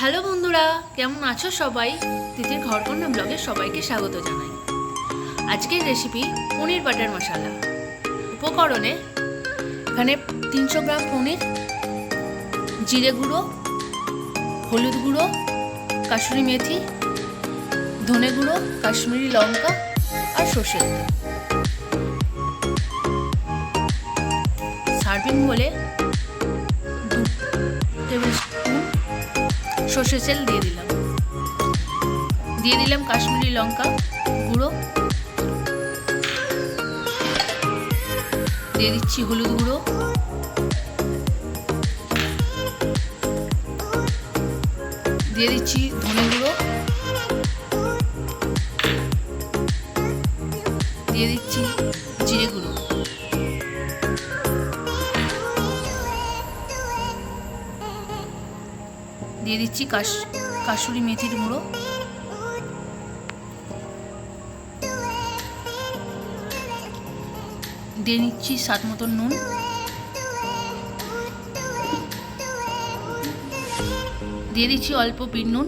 Hello বন্ধুরা, কেমন আছো সবাই? তিতির ঘরকন্যা ব্লগে সবাইকে স্বাগত জানাই। আজকের রেসিপি পনির বাটার মশলা। উপকরণে এখানে তিনশো গ্রাম পনির, জিরে গুঁড়ো, হলুদ গুঁড়ো, কাশ্মীরি মেথি, ধনে গুঁড়ো, কাশ্মীরি লঙ্কা আর সর্ষের তেল। সার্ভিং বলে টেবিল সর্ষে তেল দিয়ে দিলাম। দিয়ে দিলাম কাশ্মীরি লঙ্কা গুঁড়ো। দিয়ে দিচ্ছি হলুদ গুঁড়ো। দিয়ে দিচ্ছি ধনে গুঁড়ো। দিয়ে দিচ্ছি দিয়ে দিচ্ছি কাশ কাসুরি মেথির গুঁড়ো। দিয়ে নিচ্ছি স্বাদ মতন নুন। দিয়ে দিচ্ছি অল্প বিট নুন।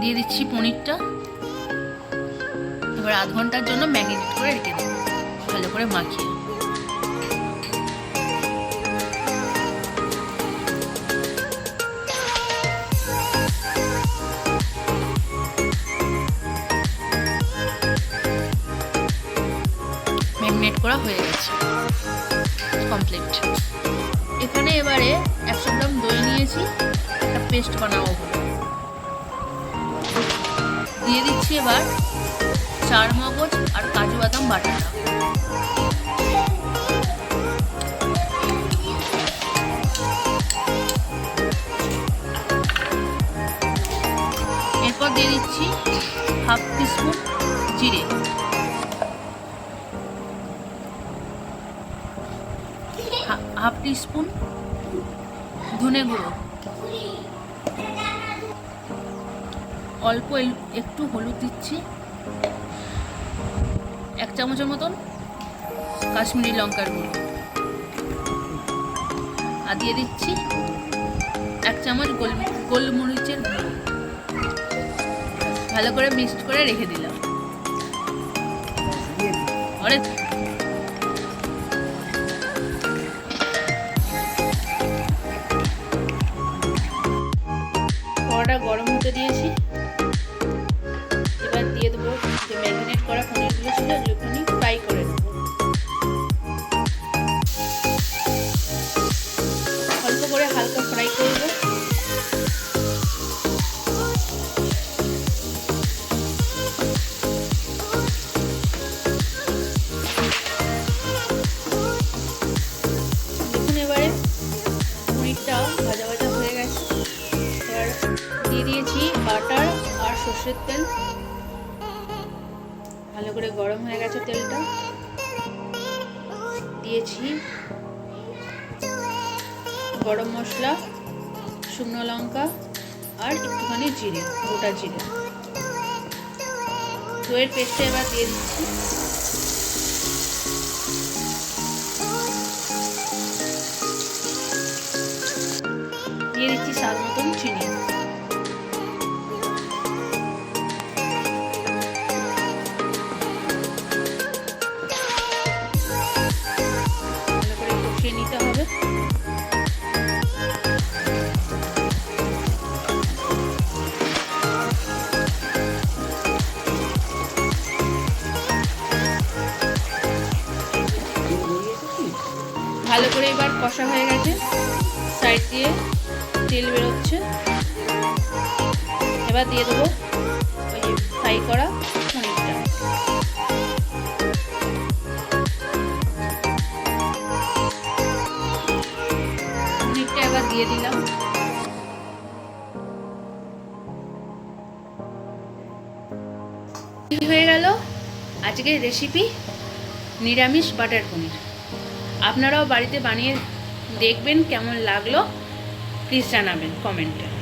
দিয়ে দিচ্ছি পনিরটা। এবার আধ ঘণ্টার জন্য ম্যাগনেট করে রেখে দেবো। ভালো করে মাখিয়ে ম্যারিনেট করা হয়ে গেছে। কমপ্লিট এখানে এবারে একশো গ্রাম দই নিয়েছি, একটা পেস্ট বানাবো। দিয়ে দিচ্ছি এবার চার মগজ আর কাজু বাদাম বাটাটা এরপর দিয়ে দিচ্ছি হাফ টিস্পুন জিরে। হাফ টিস্পুন ধনে গুঁড়ো। অল্প একটু হলুদ দিচ্ছি। এক চামচের মতন কাশ্মীরি লঙ্কার গুঁড়ো। আর দিয়ে দিচ্ছি এক চামচ গোল গোলমরিচের গুঁড়ো। ভালো করে মিক্সড করে রেখে দিলাম। অনেক কড়াটা গরম হতে দিয়েছি বাটার আর সর্ষের তেল। ভালো করে গরম হয়ে গেছে তেলটা। দিয়েছি গরম মশলা, শুকনো লঙ্কা আর একটুখানি জিরে, গোটা জিরে। দইয়ের পেস্টটা এবার দিয়ে দিচ্ছি। দিয়ে দিচ্ছি স্বাদ মতন চিনি। ভালো করে এবার কষা হয়ে গেছে। সাইড দিয়ে তেল বেরোচ্ছে। এবার দিয়ে দেবো ওই ফ্রাই করা দিয়ে দিলাম। হয়ে গেল। আজকের রেসিপি নিরামিষ বাটার পনির। আপনারাও বাড়িতে বানিয়ে দেখবেন কেমন লাগল। প্লিজ জানাবেন কমেন্টে।